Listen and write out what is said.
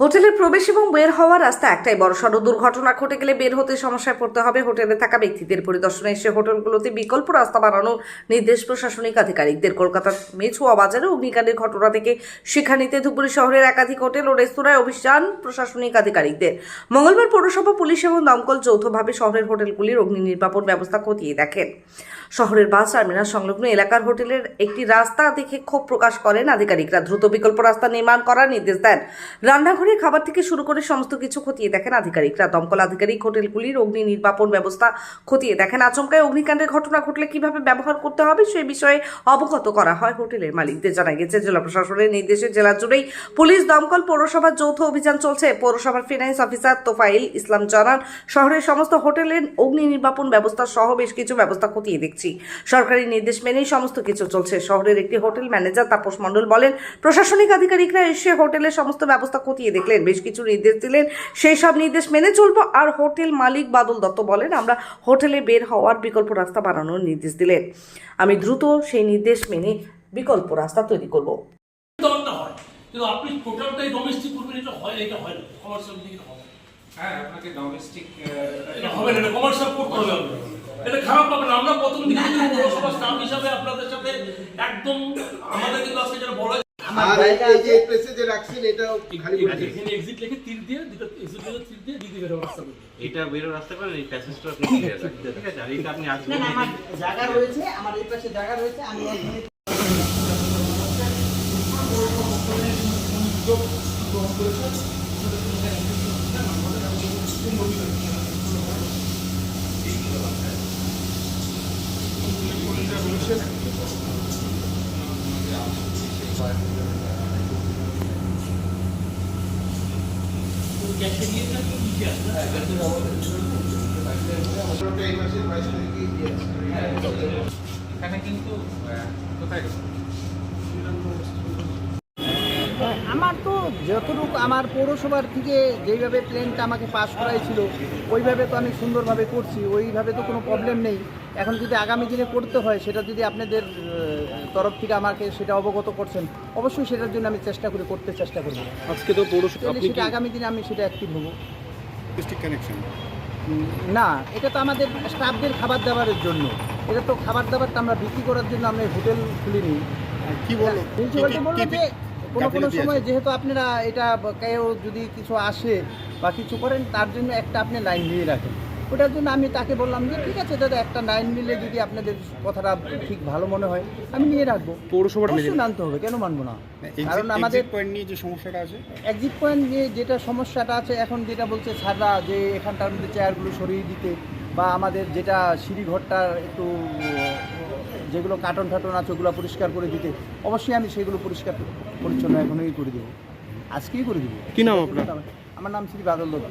হোটেলের প্রবেশ এবং বের হওয়ার রাস্তা একটাই বড়সড় দুর্ঘটনা। ঘটে গেলে বের হতে সমস্যায় পড়তে হবে হোটেলে থাকা ব্যক্তিদের। পরিদর্শনে এসে হোটেলগুলোতে বিকল্প রাস্তা বানানোর নির্দেশ প্রশাসনিক আধিকারিকদের। কলকাতার মেছুয়া বাজারে অগ্নিকাণ্ডের ঘটনা থেকে শিক্ষা নিতে শহরের একাধিক হোটেল ও রেস্তোরাঁয় অভিযান প্রশাসনিক আধিকারিকদের। মঙ্গলবার পৌরসভা, পুলিশ এবং দমকল যৌথভাবে শহরের হোটেলগুলির অগ্নি নির্বাপন ব্যবস্থা খতিয়ে দেখেন। শহরের বাস টার্মিনাল সংলগ্ন এলাকার হোটেলের একটি রাস্তা দেখে ক্ষোভ প্রকাশ করেন আধিকারিকরা। দ্রুত বিকল্প রাস্তা নির্মাণ করার নির্দেশ দেন। রান্নাঘরের খাবার থেকে শুরু করে সমস্ত কিছু খতিয়ে দেখেন আধিকারিকরা। দমকল আধিকারিক, হোটেলগুলির অগ্নি নির্বাপন ব্যবস্থা খতিয়ে দেখেন। আচমকায় অগ্নিকাণ্ডের ঘটনা ঘটলে কীভাবে ব্যবহার করতে হবে সে বিষয়ে অবগত করা হয় হোটেলের মালিকদের। জানা গেছে, জেলা প্রশাসনের নির্দেশে জেলা জুড়েই পুলিশ দমকল পৌরসভার যৌথ অভিযান চলছে। পৌরসভার ফিনান্স অফিসার তোফাইল ইসলাম জানান, শহরের সমস্ত হোটেলের অগ্নি নির্বাপন ব্যবস্থা সহ বেশ কিছু ব্যবস্থা খতিয়ে দেখছি। সরকারি নির্দেশ মেনেই সমস্ত কিছু চলছে। শহরের একটি হোটেল ম্যানেজার তাপস মণ্ডল বলেন, প্রশাসনিক আধিকারিকরা এসে হোটেলের সমস্ত ব্যবস্থা খতিয়ে দেখলেন বেশ কিছু নির্দেশ দিলেন। সেই সব নির্দেশ মেনে চলবো। আর হোটেল মালিক বাদল দত্ত বলেন আমরা হোটেলে বের হওয়ার বিকল্প রাস্তা বানানোর নির্দেশ দিলেন। আমি দ্রুত সেই নির্দেশ মেনে বিকল্প রাস্তা তৈরি করব। হয়। কিন্তু আপনি টোটালটাই ডোমেস্টিক করবেন এটা হয় এটা হয় না। কমার্শিয়াল দিকে হবে। হ্যাঁ আপনাকে ডোমেস্টিক এটা হবে না কমার্শিয়াল করতে হবে এটা খারাপ পাবে না। আমরা প্রথম দিকে কিন্তু পৌরসভা স্টাফ হিসাবে আপনাদের সাথে একদম আমাদের কিন্তু আজকে যেটা বলা আর এই যে প্লেসে যে রাখছেন এটা খালি এখানে এক্সিট লিখে তীর দিয়ে দুটো এক্সিট লিখে তীর দিয়ে দিদি বেরো রাস্তা করবে। এটা বেরো রাস্তা করেন এই প্যাসেজটা আপনি ক্লিয়ার ঠিক আছে আর এটা আপনি আসবেন না আমার জায়গা রয়েছে আমার এই পাশে জায়গা রয়েছে আমি মিনিট গ্যাসে এখানে কিন্তু কোথায়? আমার তো যতটুকু আমার পৌরসভার থেকে যেইভাবে প্লেনটা আমাকে পাস করাইছিল ওইভাবে তো আমি সুন্দরভাবে করছি ওইভাবে তো কোনো প্রবলেম নেই। এখন যদি আগামী দিনে করতে হয় সেটা যদি আপনাদের তরফ থেকে আমাকে সেটা অবগত করছেন অবশ্যই সেটার জন্য আমি চেষ্টা করি করতে চেষ্টা করব। আজকে তো সেটা আগামী দিনে আমি সেটা অ্যাক্টিভ হব না এটা তো আমাদের স্টাফদের খাবার দাবারের জন্য। এটা তো খাবার দাবারটা আমরা বিক্রি করার জন্য আমরা হোটেল খুলিনি। কি বলো? প্রিন্সিপালটি বলল যে কোনো কোনো সময় যেহেতু আপনারা এটা কেউ যদি কিছু আসে বা কিছু করেন তার জন্য একটা আপনি লাইন নিয়ে রাখেন। ওটার জন্য আমি তাকে বললাম যে ঠিক আছে দাদা একটা লাইন নিলে যদি আপনাদের কথাটা ঠিক ভালো মনে হয় আমি নিয়ে রাখব। অবশ্যই মানতে হবে কেন মানবো না? কারণ আমাদের পয়েন্ট নিয়ে যে সমস্যাটা আছে? এক্সিট পয়েন্ট নিয়ে যেটা সমস্যাটা আছে এখন যেটা বলছে স্যাররা যে এখানটার মধ্যে চেয়ারগুলো সরিয়ে দিতে বা আমাদের যেটা সিঁড়িঘরটা একটু যেগুলো কার্টন ফাটন আছে ওগুলো পরিষ্কার করে দিতে অবশ্যই আমি সেগুলো পরিষ্কার পরিচ্ছন্ন এখনই করে দেবো। আজকেই করে দেবো। কি নাম আপনার? আমার নাম শ্রী বাদল দত্ত।